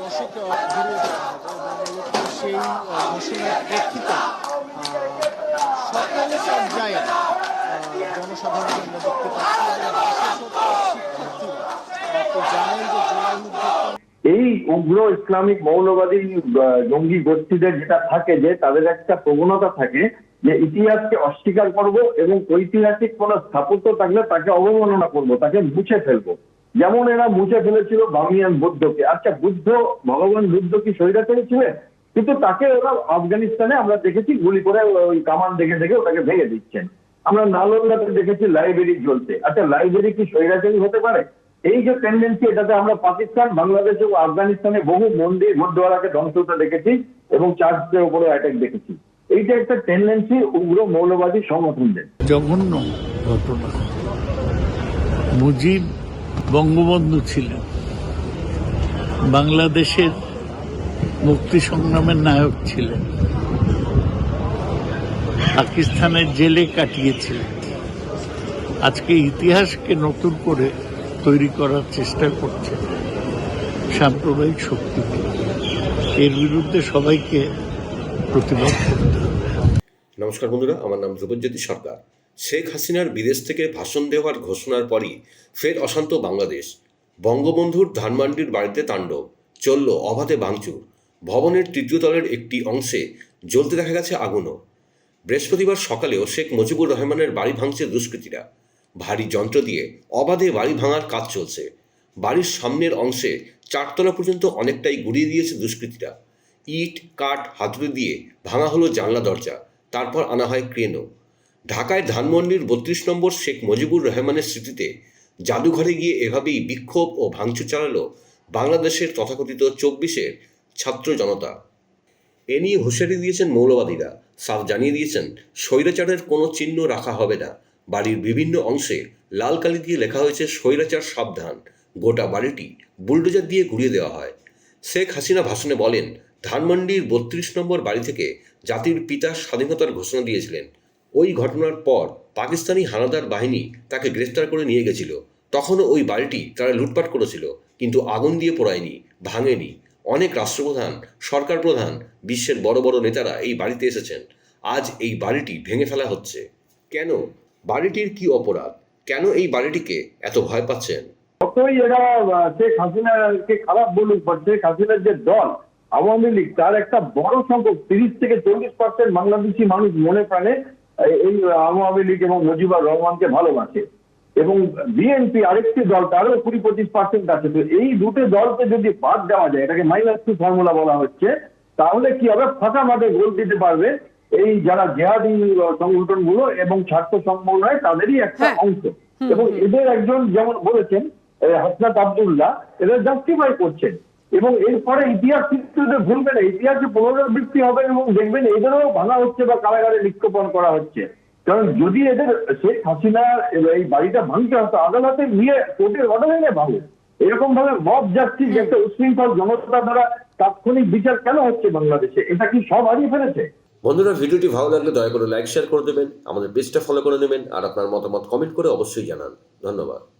দর্শক সেই ঘোষণার প্রেক্ষিতে সকল পর্যায়ে দেখতে নির্যাতন এই উগ্র ইসলামিক মৌলবাদী জঙ্গি গোষ্ঠীদের যেটা থাকে যে তাদের একটা প্রবণতা থাকে যে ইতিহাসকে অস্বীকার করব এবং ঐতিহাসিক কোন স্থাপত্য থাকলে তাকে অবমাননা করব, তাকে মুছে ফেলব। যেমন এরা মুছে ফেলেছিল বামিয়ান বুদ্ধকে। আচ্ছা বুদ্ধ, ভগবান বুদ্ধ কি স্বৈরাচারী ছিলেন কিন্তু তাকে ওরা আফগানিস্তানে আমরা দেখেছি গুলি করে ওই কামান দেখে দেখে ওটাকে ভেঙে দিচ্ছেন। আমরা নালন্দাতে দেখেছি লাইব্রেরি জ্বলতে আচ্ছা লাইব্রেরি কি স্বৈরাচারী হতে পারে? এই যে টেন্ডেন্সি এটাতে আমরা পাকিস্তান, বাংলাদেশ এবং আফগানিস্তানে বহু মন্দির গুরুদ্বারাকে ধ্বংস দেখেছি এবং চার্চের উপরে অ্যাটাক দেখেছি। এইটা একটা টেন্ডেন্সি উগ্র মৌলবাদী সংগঠনদের জঘন্য ঘটনা। মুজিব বঙ্গবন্ধু ছিলেন। বাংলাদেশের মুক্তি সংগ্রামের নায়ক ছিলেন। পাকিস্তানের জেলে কাটিয়েছিলেন। আজকে ইতিহাসকে নতুন করে তৈরি করার চেষ্টা করছে সাম্প্রদায়িক শক্তিকে। এর বিরুদ্ধে সবাইকে প্রতিবাদ নমস্কার বন্ধুরা, আমার নাম ধ্রুবজ্যোতি সরকার। শেখ হাসিনার বিদেশ থেকে ভাষণ দেওয়ার ঘোষণার পরই ফের অশান্ত বাংলাদেশ। বঙ্গবন্ধুর ধানমান্ডির বাড়িতে তাণ্ডব, চলল অবাধে ভাঙচুর। ভবনের তৃতীয় তলের একটি অংশে জ্বলতে দেখা গেছে আগুনও। বৃহস্পতিবার সকালেও শেখ মুজিবুর রহমানের বাড়ি ভাঙছে দুষ্কৃতীরা। ভারী যন্ত্র দিয়ে অবাধে বাড়ি ভাঙার কাজ চলছে। বাড়ির সামনের অংশে চারতলা পর্যন্ত অনেকটাই গুড়িয়ে দিয়েছে দুষ্কৃতীরা। ইট, কাঠ, হাতুড়ি দিয়ে ভাঙা হলো জানলা দরজা, তারপর আনা হয় ক্রেনও ঢাকায় ধানমন্ডির বত্রিশ নম্বর শেখ মুজিবুর রহমানের স্মৃতিতে জাদুঘরে গিয়ে এভাবেই বিক্ষোভ ও ভাঙচুর চালালো বাংলাদেশের তথাকথিত চব্বিশের ছাত্র জনতা। এ নিয়ে হুঁশিয়ারি দিয়েছেন মৌলবাদীরা। সাফ জানিয়ে দিয়েছেন, স্বৈরাচারের কোনো চিহ্ন রাখা হবে না। বাড়ির বিভিন্ন অংশে লাল কালি দিয়ে লেখা হয়েছে, স্বৈরাচার সাবধান। গোটা বাড়িটি বুলডোজার দিয়ে ঘুরিয়ে দেওয়া হয়। শেখ হাসিনা ভাষণে বলেন, ধানমন্ডির বত্রিশ নম্বর বাড়ি থেকে জাতির পিতা স্বাধীনতার ঘোষণা দিয়েছিলেন। ওই ঘটনার পর পাকিস্তানি হানাদার বাহিনী তাকে গ্রেফতার করে নিয়ে গেছিল। তখনও ওই বাড়িটি তারা লুটপাট করেছিল, কিন্তু আগুন দিয়ে পোড়ায়নি, ভাঙেনি। অনেক রাষ্ট্রপ্রধান, সরকার প্রধান, বিশ্বের বড় বড় নেতারা এই বাড়িতে এসেছেন। আজ এই বাড়িটি ভেঙে ফেলা হচ্ছে। কেন? বাড়িটির কি অপরাধ? কেন এই বাড়িটিকে এত ভয় পাচ্ছেন? যতই এরা শেখ হাসিনাকে খারাপ বলুক বা শেখ হাসিনার যে দল আওয়ামী লীগ তার একটা বড় সংখ্যক তিরিশ থেকে চল্লিশ পার্সেন্ট বাংলাদেশি মানুষ মনে প্রাণে এই আওয়ামী লীগ এবং মুজিবুর রহমানকে ভালোবাসে। এবং বিএনপি আরেকটি দল তারও কুড়ি পঁচিশ পার্সেন্ট আছে। তো এই দুটো দলকে যদি বাদ দেওয়া যায় এটাকে মাইনাস টু ফর্মুলা বলা হচ্ছে তাহলে কি হবে? ফাঁকা মাঠে গোল দিতে পারবে এই যারা জেহাদি সংগঠনগুলো এবং ছাত্র সংগঠন তাদেরই একটা হ্যাঁ। অংশ। এবং এদের একজন যেমন বলেছেন হাসনাত আবদুল্লাহ, এরা জাস্টিফাই করছেন। এবং এরপরে ইতিহাস কিন্তু ভুলবে না। ইতিহাসে পুনরাবৃত্তি হবে এবং দেখবেন এদেরও ভাঙা হচ্ছে বা কারাগারে নিক্ষেপণ করা হচ্ছে। কারণ যদি এদের শেখ হাসিনা এই বাড়িটা ভাঙতে হতো আদালতে নিয়ে কোর্টের অর্ডার এনে ভাঙে এরকম ভাবে মব জাস্টিস একটা উশৃঙ্খল জনতা দ্বারা তাৎক্ষণিক বিচার কেন হচ্ছে বাংলাদেশে? এটা কি সব হারিয়ে ফেলেছে? বন্ধুরা, ভিডিওটি ভালো লাগলে দয়া করে লাইক শেয়ার করে দেবেন। আমাদের পেজটা ফলো করে নেবেন। আর আপনার মতামত কমেন্ট করে অবশ্যই জানান। ধন্যবাদ।